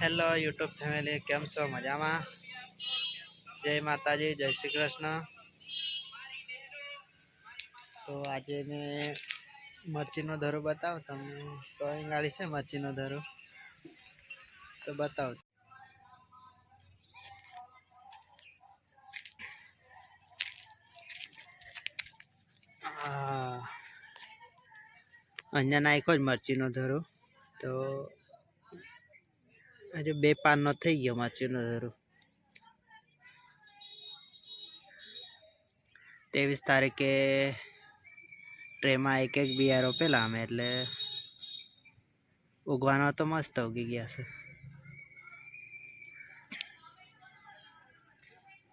Hello YouTube family, કેમ છો? મજામાં? જય માતાજી, જય શ્રી કૃષ્ણ. તો આજે મેં મરચીનો ધરો બતાવો, તમને તો વાળી છે મરચીનો ધરો? તો બતાવો. અહીંયા નાખ્યો જ મરચીનો ધરો. તો આજે બે પાનનો થઈ ગયો મરચીનો ધરો. ત્રેવીસ તારીખે ટ્રેમાં એક એક બિયારો પેલા અમે, એટલે ઉગવાનો તો મસ્ત ઉગી ગયા છે.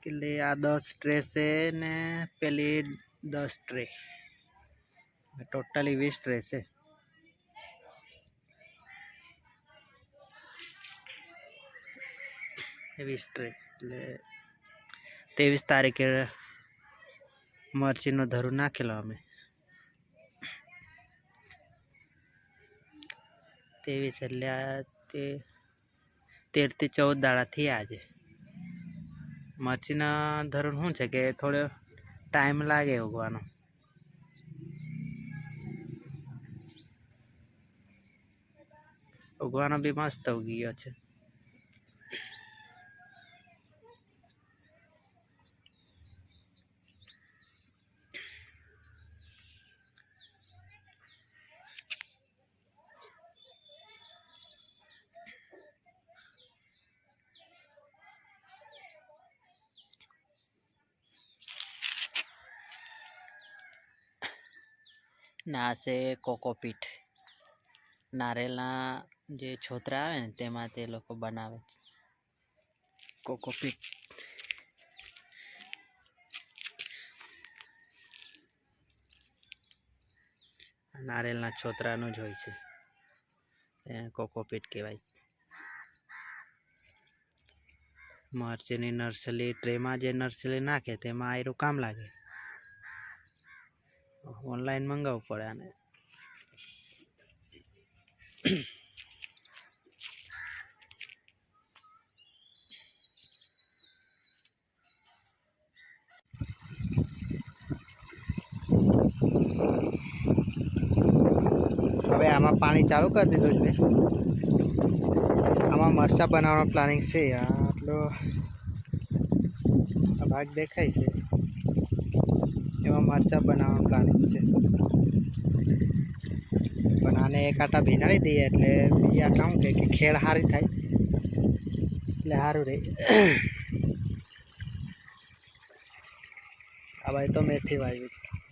એટલે આ દસ ટ્રે છે ને પેલી દસ ટ્રે. ટોટલી વીસ ટ્રે છે. વીસ ટ્રે એટલે ત્રેવીસ તારીખે મરચીનો ધરું નાખેલો અમે. ત્રેવીસ એટલે આ તે તેરથી ચૌદ દાડા થયા આજે મરચીના ધરું શું છે કે થોડો ટાઈમ લાગે ઉગવાનો. ઉગવાનો બી મસ્ત ઉગી ગયો છે. ના છે કોકોપીટ નારેલના જે છોતરા આવે ને, તેમાં તે લોકો બનાવે. કોકોપીટ નારેલના છોતરાનું જ હોય છે. એને કોકોપીટ કહેવાય. મરચીની નર્સરી, ટ્રેમાં જે નર્સરી નાખે, તેમાં આયરું કામ લાગે. ઓનલાઈન મંગાવવું પડે આને. હવે આમાં પાણી ચાલુ કરી દીધું છે. આમાં મરચાં બનાવવાનો પ્લાનિંગ છે. આટલો ભાગ દેખાય છે. એમાં મરચાં બનાવવાનું પ્લાનિંગ છે. પણ આને એક આટા ભીનાડી દઈએ એટલે બીજા આટા શું કે ખેડ સારી થાય. એટલે સારું રહે આ ભાઈ તો મેથી વાવ્યું છે.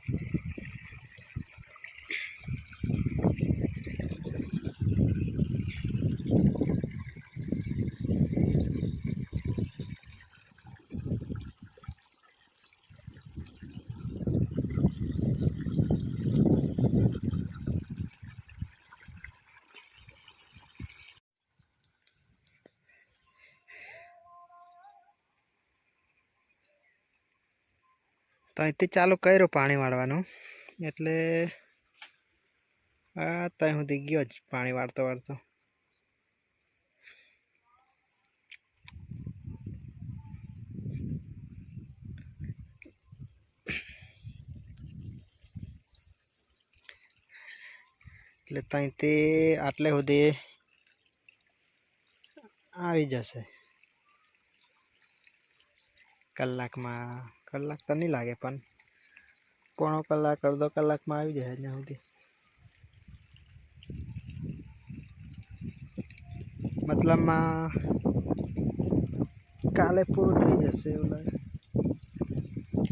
તો અહીંથી ચાલુ કર્યો પાણી વાળવાનું. એટલે આ ત્યાં સુધી ગયો જ પાણી વાળતો વાળતો. એટલે ત્યાંથી આટલે સુધી આવી જશે. કલાકમાં કલાક તો નહીં લાગે, પણ પોણો કલાક, અડધો કલાકમાં આવી જાય અહીંયા સુધી. મતલબમાં કાલે પૂરું થઈ જશે એવું લાગે.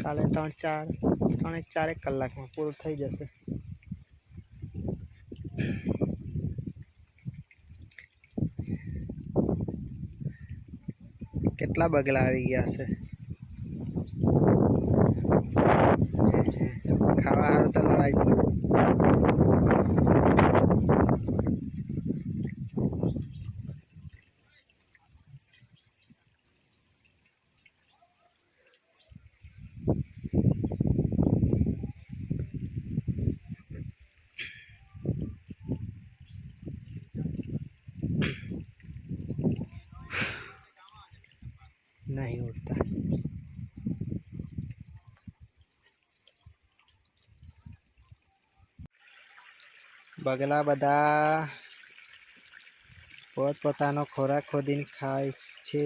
કાલે ત્રણ ચાર, ત્રણ એક ચારેક કલાકમાં પૂરું થઈ જશે. કેટલા બગલા આવી ગયા છે? नहीं उड़ता। બગલા બધા પોતપોતાનો ખોરાક ખોદીને ખાય છે